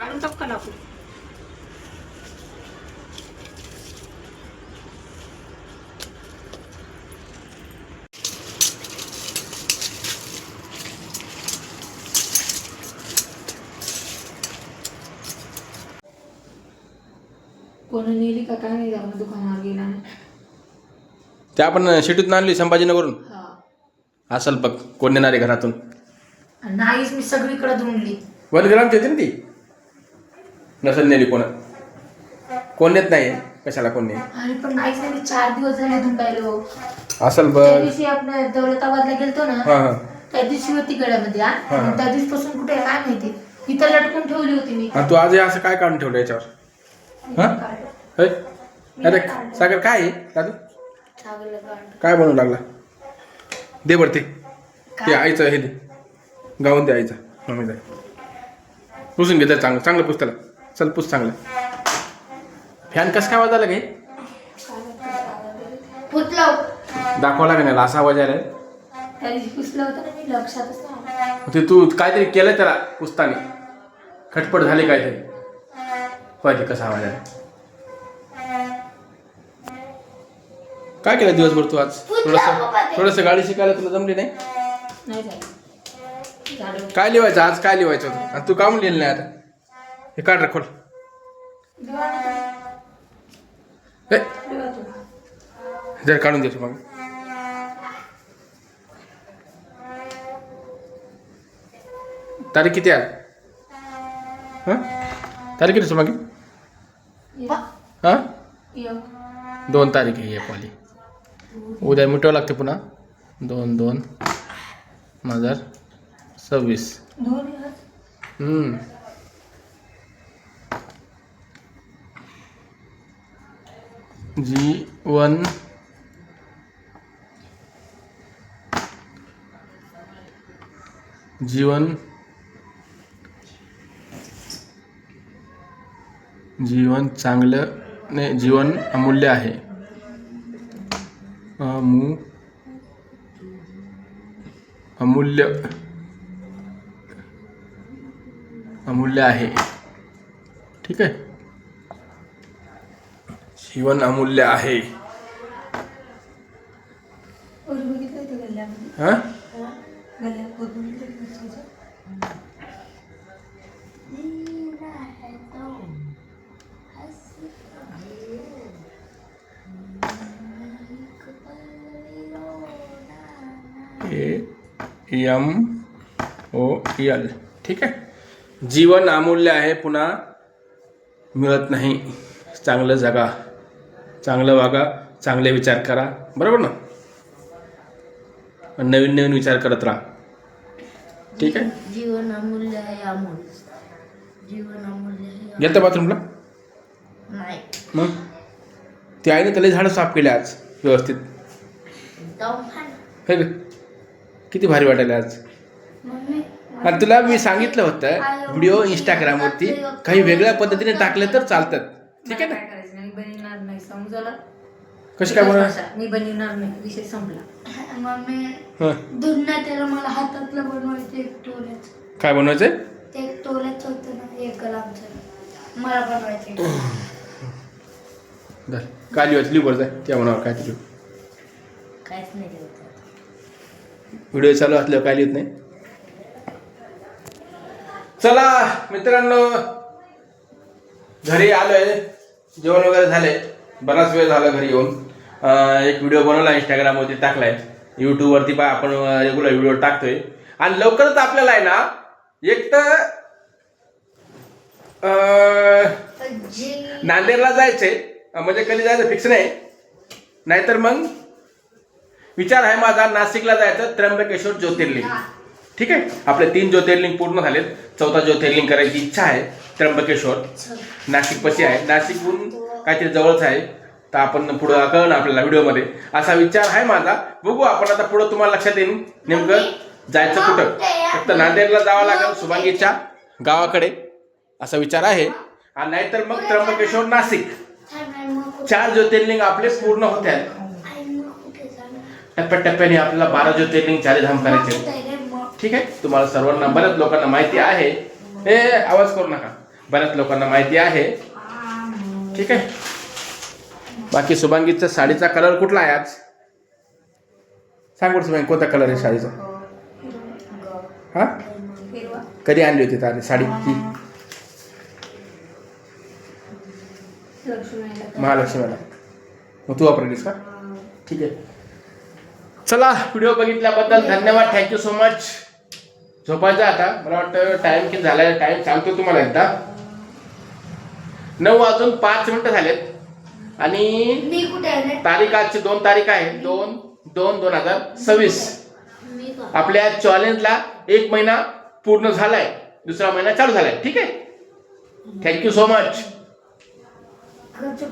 काढून टाक का लाकूड कोणी नेली का काय नाही जाऊन दुकानावर गेला नाही ते आपण शेतीतून आणली संभाजीनगरून हा असल बघ कोण नेणार आहे घरातून आणि नाहीच मी सगळीकडे धुंडली वन ग्रामची होती ना ती नसल नेली कोण. कोण नेत नाही कशाला कोण नाही पण मी चार दिवस झाले धुंडायलो असल बघ त्या दिवशी आपण दौलताबादला गेलतो ना हा त्या दिवशी होती गळ्यामध्ये हा. हा. आणि त्या दिवशीपासून कुठे आहे काय माहिती? इथं लटकून ठेवली होती मी. आणि तू आज हे असं काय काढून ठेवलं याच्यावर? हा? होय अरे सागर काय आहे? दादू? काढ. काय बनवू लागला? दे बरं ते. ते आईचं हे दे. गाऊन दे आईचा. मम्मीचा पुसून घे तर चांगलं चांगलं पुस त्याला. चल पुस चांगलं. फॅन कसं काय वाजायला घे फुटलं दाखवा लागेल याला असा आवाज आलाय त्या दिवशी पुसलं होतं ना मी लक्षातच नाही आलं. ते तू काहीतरी केलं त्याला पुसताना. खटपट झाली काहीतरी. पाहिजे कसा आवाज आला काय केलं दिवसभर तू आज? थोडस थोडस गाडी शिकायला तुला जमली नाही? नाही झालं. काय लिवायचं? आज काय लिवायचं होतं? आणि तू काम लिहिलं नाही आता? हे काढ रे खोल जर काढून देतो मग. तारीख किती आहे? हां? तारीख किती मागे? हां? दोन तारीख आहे वाली. उद्या मिटवावं लागते पुन्हा. दोन दोन. हजार सव्वीस. जी वन जीवन. जीवन. जीवन चांगलं नाही जीवन अमूल्य आहे. अमू अमूल्य. अमूल्य आहे. ठीक आहे? जीवन अमूल्य आहे. हां? एम ओ एल ठीक आहे? जीवन अमूल्य आहे पुन्हा मिळत नाही. चांगलं जगा. चांगलं वागा चांगले विचार करा. बरोबर ना? नवीन नवीन विचार करत राहा. ठीक आहे? जीवन अमूल्य आहे अमूल. जीवन अमूल्य आहे गेलं बाथरूमला? नाही. मग? ती आईने त्याला झाडं साफ केले आज व्यवस्थित. हे किती भारी वाटायला आज. मम्मी आणि तुला मी सांगितलं होतं व्हिडिओ इंस्टाग्रामवरती काही वेगळ्या पद्धतीने टाकले तर चालतात. ठीक आहे ना? काय करायचं नाही, मी नाही समजलं कशी काय बनवणार भाषा, मी बनवणार नाही विषय संपला. मम्मी हं. दुधना त्याला मला हातातलं बनवायचं एक तोल्याचं. काय बनवायचंय ते एक तोल्याचं होतं ना एक ग्रामचं मला बनवायचं धर. काय लिहायचं लिहू बरं जाय त्या मनावर काय लिहू काहीच नाही व्हिडिओ चालू असल्यावर काय लिहित नाही? चला मित्रांनो. घरी आलोय. जेवण वगैरे झाले बराच वेळ झाला घरी येऊन. एक व्हिडिओ बनवला इंस्टाग्रामवरती टाकलाय. यूट्यूबवरती पण आपण रेग्युलर व्हिडिओ टाकतोय. आणि लवकरच आपल्याला आहे ना एक तर नांदेडला जायचंय. म्हणजे कधी जायचं फिक्स नाही. नाहीतर मग विचार आहे माझा नाशिकला जायचं त्र्यंबकेश्वर ज्योतिर्लिंग. ठीक आहे? आपले तीन ज्योतिर्लिंग पूर्ण झालेत. चौथा ज्योतिर्लिंग करायची इच्छा आहे त्र्यंबकेश्वर. नाशिक पशी आहे. नाशिकहून काहीतरी जवळच आहे. तर आपण पुढं कळलं आपल्याला व्हिडिओमध्ये. असा विचार आहे माझा. बघू आपण आता पुढं तुम्हाला लक्षात येईल. नेमकं जायचं कुठं? फक्त नांदेडला जावं लागेल सुभांगीच्या गावाकडे. असा विचार आहे. आणि नाहीतर मग त्र्यंबकेश्वर नाशिक. चार ज्योतिर्लिंग आपले पूर्ण होत आहेत टप्प्याटप्प्याने आपल्याला बारा ज्योतिर्लिंग चारीधाम करायचे. ठीक आहे? तुम्हाला सर्वांना बऱ्याच लोकांना माहिती आहे. हे आवाज करू नका. बऱ्याच लोकांना माहिती आहे. ठीक आहे? बाकी शुभांगीच्या साडीचा कलर कुठला आहे आज? सांग बरं कोणता कलर आहे साडीचा? हा? कधी आणली होती तारी साडी? ही. लक्ष्मीला महालक्ष्मीला मग तू वापरलीस का? ठीक आहे. चला व्हिडिओ बघितल्याबद्दल धन्यवाद. थँक्यू सो मच झोपायचं आता. मला वाटतं टाइम किती झालाय. टाइम सांगतो तुम्हाला एकदा. नऊ वाजून पाच मिनिटं झालेत. आणि मी कुठे आहे तारीख आजची दोन तारीख आहे. दोन दोन दोन हजार सव्वीस. मी का? आपल्या चॅलेंजला एक महिना पूर्ण झालाय. दुसरा महिना चालू झालाय. ठीक आहे? थँक्यू सो मच खर्च